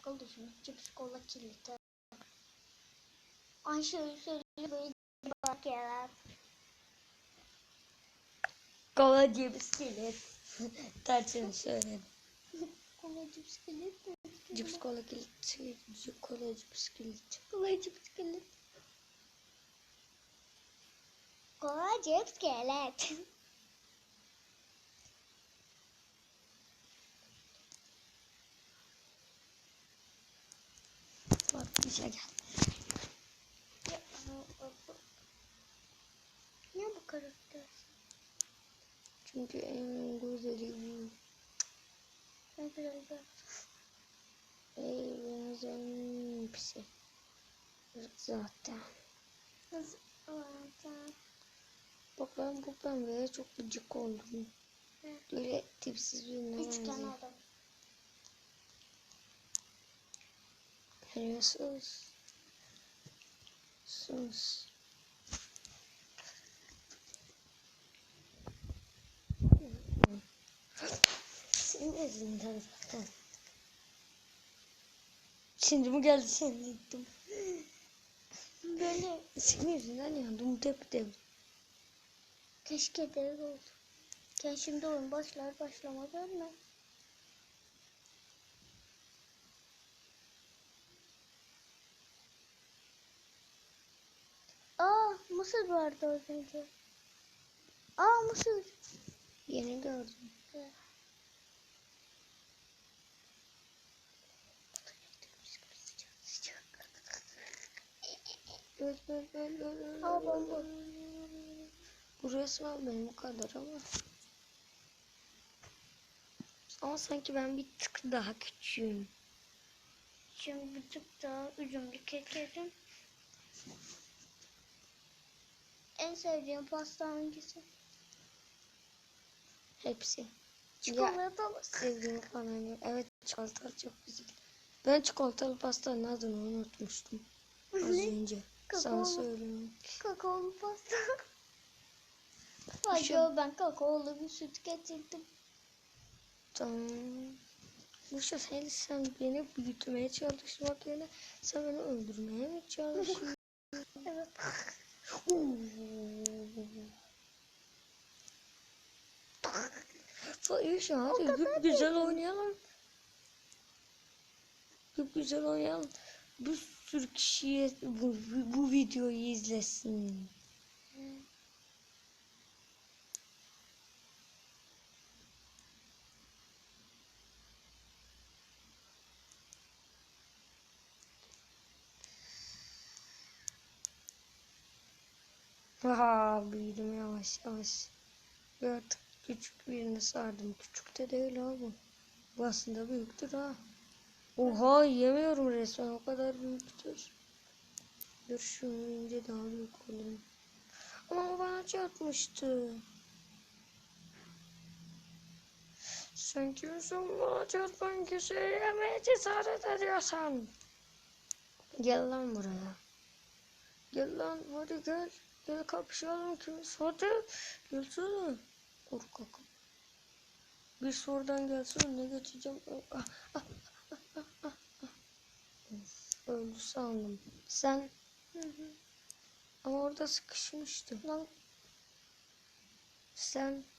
Arkadaşım cips kola kilitli. Ay şöyle şöyle böyle bak ya. Kola bir skelet. Tarçın söyledim. Kola cips kilit? Cips kola kilit. Cips kola cips kilit. Kola cips kilit. Kola cips kilit. Şey gel. Ne bu karakter? Çünkü en güzeli bu. Ne güzel bir Evimiz en pisi. Zaten. Aa, Bak ben bu pembeye çok gıcık oldum. Böyle tipsiz birine benziyor. adam. Hele sus. Sus. Senin yüzünden zaten. Şimdi mi geldi senin ettim. Böyle Senin yüzünden yandım tep tep. keşke de oldu. Sen şimdi oyun başlar başlamaz ölme. Aa mısır vardı az önce. Aa mısır. Yeni gördüm. Öl. Aa bomba. Bu resmen benim kadar ama. Ama sanki ben bir tık daha küçüğüm. Şimdi bir tık daha üzümlü kek yedim. En sevdiğim pasta hangisi? Hepsi. Çikolatalı. sevdiğim yok. Evet çikolatalı çok güzel. Ben çikolatalı pastanın adını unutmuştum. Az önce. Sana söylüyorum. Kakaolu pasta. Ay Şu- yo ben kakaolu bir süt getirdim. Tamam. Bu sefer sen beni büyütmeye çalışmak yerine sen beni öldürmeye mi çalışıyorsun? Evet. Fahişe hadi güp güzel oynayalım. Güp güzel oynayalım. Bir sürü kişiye bu, bu, videoyu izlesin. Ha büyüdüm yavaş yavaş. Artık küçük birini sardım. Küçük de değil abi. Bu aslında büyüktür ha. Oha yemiyorum resmen o kadar büyüktür. Dur şunu daha büyük olayım. Ama o bana çarpmıştı. Sen kimsin bana çarpan kişiyi yemeye cesaret ediyorsan? Gel lan buraya. Gel lan hadi gel. Gel kapışalım kimiz hadi. Gelsene. Korkak. Bir sorudan gelsin önüne geçeceğim. Ah, ah, ah, ah, ah, ah. Of, öldü sandım. Sen ama orada sıkışmıştı. Lan Sen